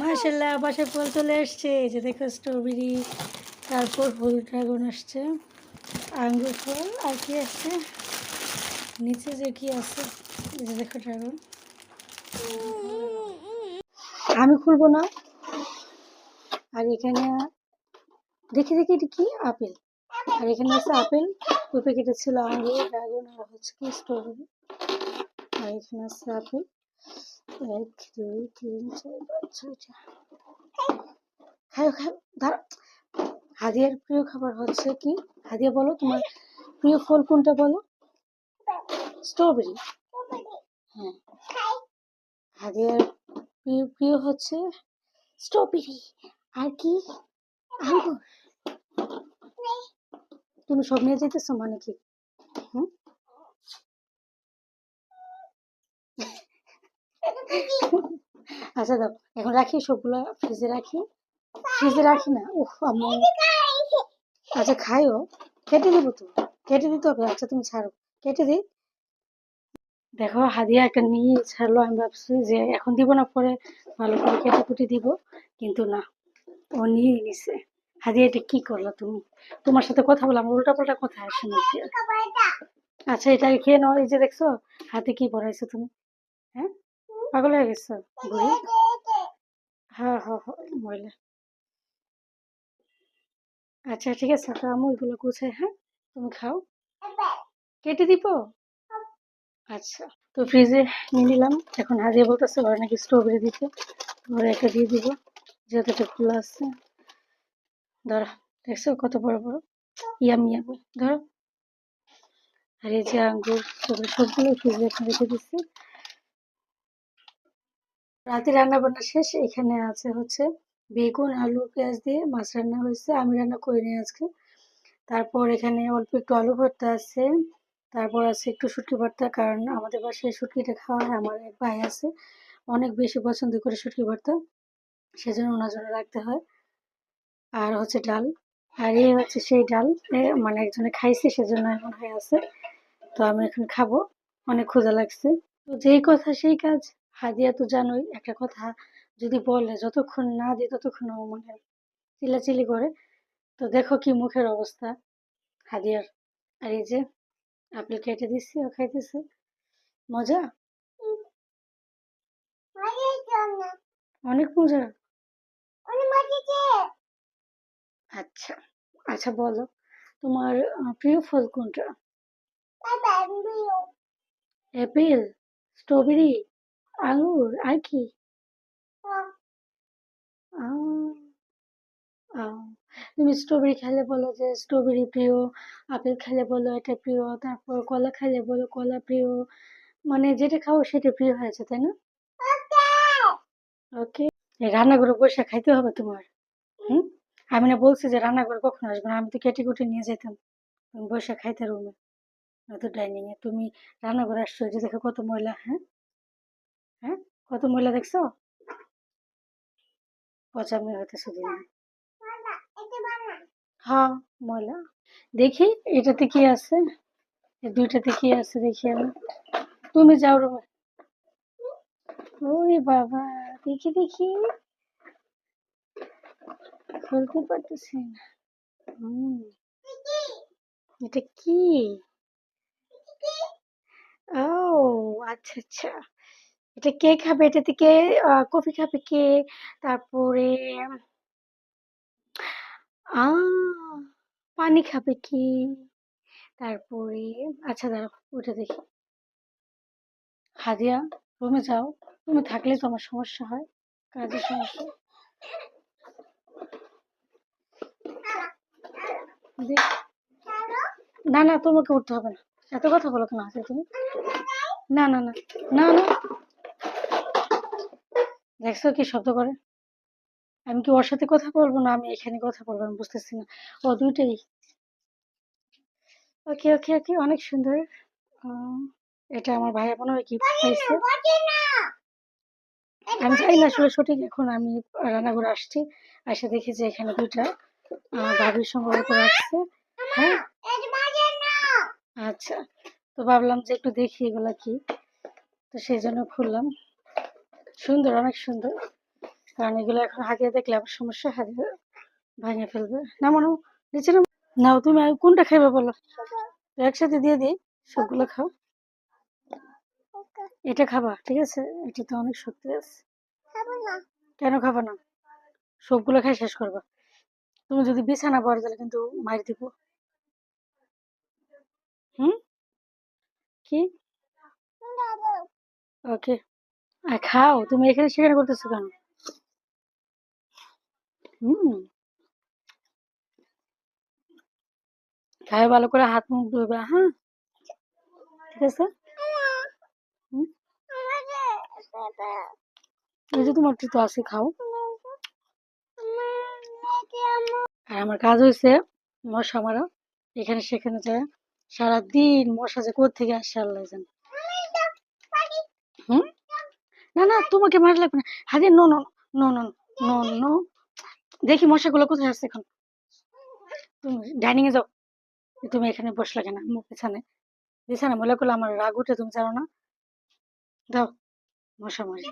মাশাল্লাহ বাসায় ফল চলে এসছে যে দেখো স্ট্রবেরি তারপর হলুদ ড্রাগন আসছে। আঙ্গুর ফল, আর কি আসছে নিচে যে কি আছে? এই যে দেখো ড্রাগন আমি খুলবো না। আর এখানে দেখি দেখি এটা কি? আপেল। আর এখানে আছে আপেল। ওই প্যাকেটে ছিল আঙ্গুর ড্রাগন আর হচ্ছে কি স্ট্রবেরি আর এখানে আছে আপেল। খাও দাঁড়া হাদিয়ার প্রিয় খাবার হচ্ছে কি? হাদিয়া বলো, তোমার প্রিয় ফল কোনটা বলো? স্ট্রবেরি হ্যাঁ। হাদিয়ার প্রিয় প্রিয় হচ্ছে স্ট্রবেরি আর কি? তুমি সব নিয়ে যেতেছো মানে কি? হুম? আচ্ছা দাও। এখন রাখি সবগুলো, ফ্রিজে রাখি। ফ্রিজে রাখি না? উফ, আম্মু। আচ্ছা খাইও। কেটে দেবো তো। কেটে দিতে হবে। আচ্ছা তুমি ছাড়ো। কেটে দিই। দেখো, হাদিয়া একটা নিয়ে ছাড়লো। আমি ভাবছি যে এখন দিব না, পরে ভালো করে কেটে কুটে দিব। কিন্তু না, ও নিয়ে নিছে। হাদিয়া, এটা কি করল তুমি? তোমার সাথে কথা বললাম উল্টা পাল্টা কথা আসে আচ্ছা এটা খেয়ে নাও। এই যে দেখছ, হাতে কি পড়াইছো তুমি? হ্যাঁ? পাগল হয়ে গেছো? বুড়ি? হ্যাঁ হ্যাঁ হ্যাঁ আচ্ছা ঠিক আছে তো আমি ওইগুলো গুছাই হ্যাঁ? তুমি খাও। কেটে দিব? আচ্ছা তো ফ্রিজে নিয়ে নিলাম। এখন হাজিয়ে বলতেছে ঘরে নাকি স্ট্রবেরি দিতে ঘরে একটা দিয়ে দিব যেহেতু এটা খোলা আছে। ধরো দেখছ কত বড় বড়? Yum yum. ধরো। আর এই যে আঙ্গুর সবগুলো সবগুলো ফ্রিজে রেখে দিচ্ছি। রাতে রান্না বান্না শেষ, এখানে আছে হচ্ছে বেগুন, আলু, পেঁয়াজ দিয়ে মাছ রান্না হয়েছে। আমি রান্না করিনি আজকে। তারপর এখানে অল্প একটু আলু ভর্তা আছে। তারপর আছে একটু শুটকি ভর্তা, কারণ আমাদের বাসায় শুটকিটা খাওয়া হয়, আমার এক ভাই আছে। অনেক বেশি পছন্দ করে শুটকি ভর্তা, সেজন্য ওনার জন্য রাখতে হয়। আর হচ্ছে ডাল। আর এই হচ্ছে সেই ডাল মানে একজনে খাইছে, সেজন্য এমন হয়ে আছে। তো আমি এখন খাব, অনেক ক্ষুধা লাগছে। তো যেই কথা সেই কাজ। হাদিয়া তো জানোই একটা কথা যদি বলে যতক্ষণ না দিই ততক্ষণ ও মানে চিল্লাচিল্লি করে। তো দেখো কি মুখের অবস্থা হাদিয়ার। আর এই যে আপেল কেটে দিচ্ছি ও খাইতেছে। মজা? অনেক মজা। আচ্ছা আচ্ছা বলো তোমার প্রিয় ফল কোনটা? অ্যাপেল স্ট্রবেরি আঙুর আর কি? তুমি স্ট্রবেরি খেলে বলো যে স্ট্রবেরি প্রিয় আপেল খেলে বলো এটা প্রিয় তারপর কলা খেলে বলো কলা প্রিয় মানে যেটা খাও সেটা প্রিয় হয়েছে তাই না? ওকে। রান্না করে বসে খাইতে হবে তোমার হুম? আমি না বলছি যে রান্না করে কখন আসবে না আমি তো কেটে কুটে নিয়ে যেতাম তুমি বসে খাইতে রুমে নয়তো ডাইনিং এ তুমি রান্না করে আসছো যে দেখো কত ময়লা হ্যাঁ? হ্যাঁ? কত ময়লা দেখছ? হ্যাঁ ময়লা। দেখি, এটাতে কি আছে? দুইটাতে কি আছে দেখি আমি। তুমি যাও বাবা, দেখি দেখি। খুলতে পারতেছি না। এটা কি? ও আচ্ছা আচ্ছা। এটা কে খাবে? এটা থেকে কফি খাবে কে? তারপরে পানি খাবে কি? তারপরে আচ্ছা দাঁড়াও, ওটা দেখি। হাদিয়া, রুমে যাও। রুমে থাকলে তো আমার সমস্যা হয়, কাজের সমস্যা। না না, তোমাকে উঠতে হবে না। এত কথা বলো কেন হাতে তুমি? না না না না না। দেখছ কি শব্দ করে? আমি কি ওর সাথে কথা বলব? না আমি এখানে কথা বলব আমি বুঝতেছি না। ও দুইটাই। ওকে ওকে ওকে অনেক সুন্দর। এটা আমার মনে হয় কি পাইছে। আমি জানি না আসলে সঠিক এখন আমি রান্না করে আসছি। আসে দেখি যে এখানে দুইটা ভাবির সম্ভবত রাখছে। হ্যাঁ? আচ্ছা তো ভাবলাম যে একটু দেখি এগুলা কি। তো সেই জন্য খুললাম। সুন্দর, অনেক সুন্দর। কারণ এগুলো এখন হাতিয়ে দেখলে আবার সমস্যা হাতিয়ে ভাঙে ফেলবে। না, মনে নিচে না নাও, তুমি কোনটা খাইবে বলো? একসাথে দিয়ে দিই, সবগুলো খাও। এটা খাবা, ঠিক আছে? এটাতে অনেক শক্তি আছে। কেন খাবা না? সবগুলো খাই শেষ করবা। তুমি যদি বিছানা পড়ো, তাহলে কিন্তু মার দিব। হুম? কি? ওকে। খাও, তুমি এখানে সেখানে করতেছো কেন? হুম। খায় ভালো করে হাত মুখ ধুবে হ্যাঁ? ঠিক আছে? এই যে তোমার তো আছে, খাও। আর আমার কাজ হয়েছে মশা মারা, এখানে সেখানে যায়। সারাদিন মশা যে কোথা থেকে আসছে আল্লাহ জানে। হুম? না না, তোমাকে মারা লাগবে না। আরে no no no no no no দেখি মশাগুলো কোথায় আসছে এখন। তুমি ডাইনিং এ যাও। তুমি এখানে বসলে কেন? আমার পেছনে বিছানা মনে করলে আমার রাগ উঠে, তুমি জানো না। দাও, মশা মারি।